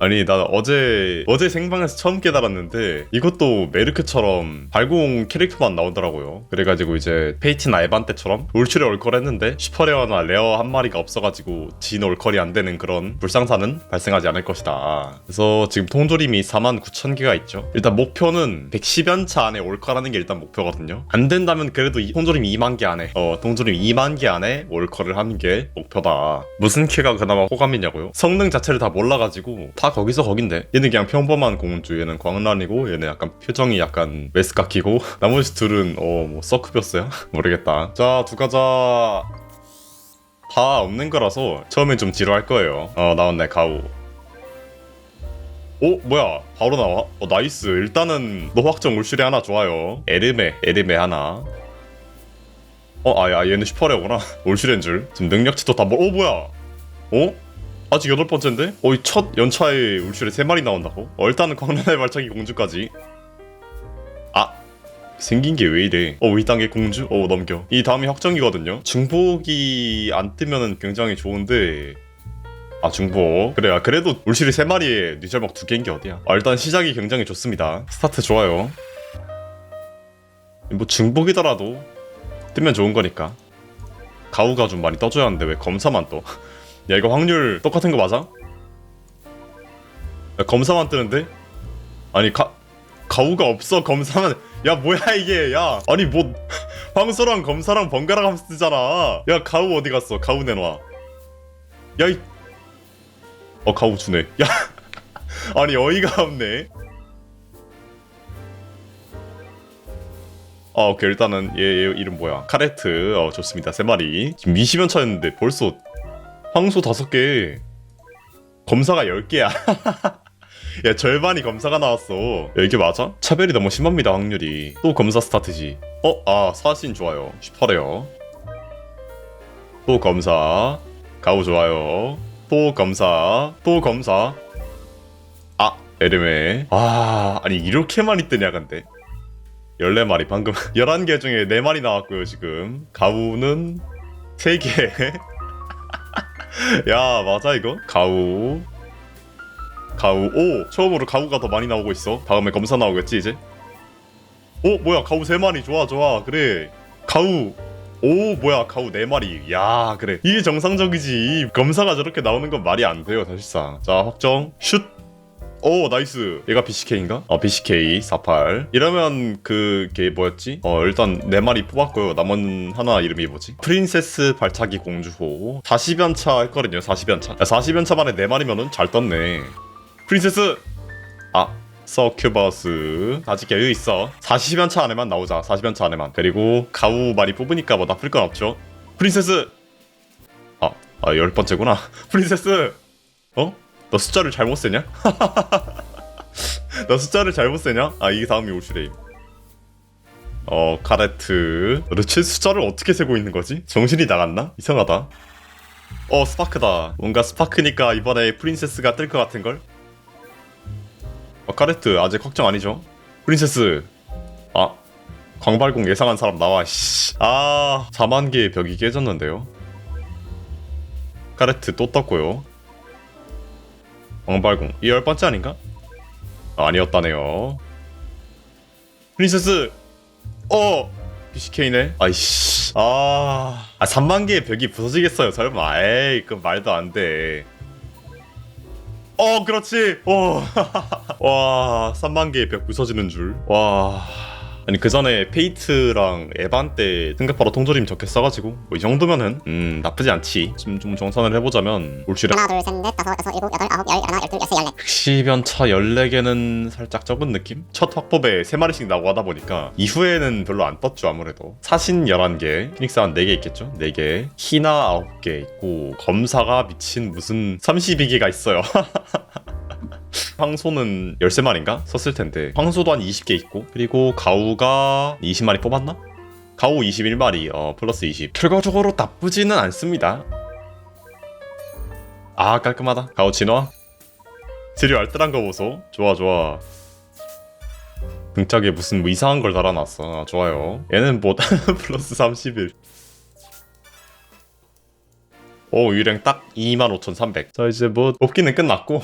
아니 나 어제 어제 생방에서 처음 깨달았는데 이것도 메르크처럼 발공 캐릭터만 나오더라고요. 그래가지고 이제 페이티나 에반 때처럼 올출에 올걸 했는데 슈퍼레어나 레어 한 마리가 없어가지고 진 올컬이 안 되는 그런 불상사는 발생하지 않을 것이다. 그래서 지금 통조림이 4만 9천 개가 있죠. 일단 목표는 110연차 안에 올컬하는 게 일단 목표거든요. 안 된다면 그래도 이 통조림 2만 개 안에 어 통조림 2만 개 안에 올컬을 하는 게 목표다. 무슨 키가 그나마 호감이냐고요? 성능 자체를 다 몰라가지고 다 거기서 거긴데. 얘는 그냥 평범한 공주. 얘는 광란이고 얘는 약간 표정이 약간 메스카 키고. 나머지 둘은 어뭐 서크비었어요? 모르겠다. 자 두 가자. 다 없는 거라서 처음엔 좀 지루할 거예요. 어 나왔네 가우 오 뭐야? 바로 나와? 어 나이스. 일단은 너 확정 울슈리 하나 좋아요. 에르메 에르메 하나. 어 아야 얘는 슈퍼레어구나. 올슈리인 줄. 지금 능력치도 다뭐어 뭐야? 어? 아직 여덟 번째인데? 어, 이 첫 연차에 울슈레 세 마리 나온다고? 어, 일단은 광란의 발차기 공주까지. 아, 생긴 게 왜 이래? 어, 이 단계 공주? 어, 넘겨. 이 다음이 확정이거든요. 중복이 안 뜨면은 굉장히 좋은데. 아, 중복. 그래, 아, 그래도 울슈리 세 마리에 뉘절막 두 개인 게 어디야? 아, 일단 시작이 굉장히 좋습니다. 스타트 좋아요. 뭐 중복이더라도 뜨면 좋은 거니까. 가우가 좀 많이 떠줘야 하는데 왜 검사만 떠? 야 이거 확률 똑같은 거 맞아? 야, 검사만 뜨는데? 아니 가 가우가 없어 검사만. 야 뭐야 이게. 야 아니 뭐 황소랑 검사랑 번갈아 가면서 뜨잖아. 야 가우 어디 갔어? 가우 내놔. 야이 어 가우 주네. 야 아니 어이가 없네. 아 오케이. 일단은 얘, 얘 이름 뭐야? 카레트. 어 좋습니다. 세 마리. 지금 20연 차였는데 벌써 황소 다섯 개. 검사가 10개야. 야 절반이 검사가 나왔어. 야 이게 맞아? 차별이 너무 심합니다 확률이. 또 검사 스타트지. 어? 아 사신 좋아요. 슈퍼레어 또 검사. 가오 좋아요. 또 검사. 또 검사. 아 에르메. 아 아니 이렇게 많이 뜨냐 근데. 14마리 방금. 11개 중에 4마리 나왔고요 지금. 가우는 3개 야 맞아 이거? 가우. 가우. 오 처음으로 가우가 더 많이 나오고 있어. 다음에 검사 나오겠지 이제? 오 뭐야 가우 세 마리. 좋아 좋아. 그래. 가우. 오 뭐야 가우 네 마리. 야 그래. 이게 정상적이지. 검사가 저렇게 나오는 건 말이 안 돼요 사실상. 자 확정. 슛 오 나이스. 얘가 BCK인가? 어 BCK 48 이러면 그게 뭐였지? 어 일단 네 마리 뽑았고요. 남은 하나 이름이 뭐지? 프린세스 발차기 공주호. 40연차 했거든요 40연차. 야, 40연차 만에 네 마리면은 잘 떴네. 프린세스! 아 서큐버스. 아직 여유 있어. 40연차 안에만 나오자. 40연차 안에만. 그리고 가우 많이 뽑으니까 뭐 나쁠 건 없죠. 프린세스! 아, 아 열번째구나. 프린세스! 어? 너 숫자를 잘못 세냐? 너 숫자를 잘못 세냐? 아 이게 다음이 오슈레임 어 카레트 도대체 숫자를 어떻게 세고 있는 거지? 정신이 나갔나? 이상하다 어 스파크다 뭔가 스파크니까 이번에 프린세스가 뜰 것 같은걸? 어 카레트 아직 확정 아니죠? 프린세스 아 광발공 예상한 사람 나와 씨아 4만 개의 벽이 깨졌는데요 카레트 또 떴고요 광발공. 이열 번째 아닌가? 아, 아니었다네요. 프린세스! 어! BCK네. 아이씨. 아, 아 3만 개의 벽이 부서지겠어요. 설마. 에이 그 말도 안 돼. 어 그렇지. 어와 3만 개의 벽 부서지는 줄 와 아니 그 전에 페이트랑 에반 때 승급바로 통조림 적게 써가지고 뭐 이 정도면은 음 나쁘지 않지. 지금 좀 정산을 해보자면 올시래 하나 둘 셋 넷 다섯 여섯 일곱 여덟 아홉 열 열하나 열둘 열세 열넷. 10연차 14개는 살짝 적은 느낌? 첫 확법에 3마리씩 나오고 하다 보니까 이후에는 별로 안 떴죠 아무래도. 사신 11개 피닉스 한 4개 있겠죠? 4개. 희나 9개 있고 검사가 미친 무슨 32개가 있어요 황소는 13마리인가? 썼을 텐데. 황소도 한 20개 있고. 그리고 가우가 20마리 뽑았나? 가우 21마리 어 플러스 20 결과적으로 나쁘지는 않습니다. 아 깔끔하다. 가우 진화? 재료 알뜰한 거 보소. 좋아 좋아. 등짝에 무슨 뭐 이상한 걸 달아놨어. 아, 좋아요. 얘는 뭐 플러스 31 오 유령 딱 25,300. 자 이제 뭐 뽑기는 끝났고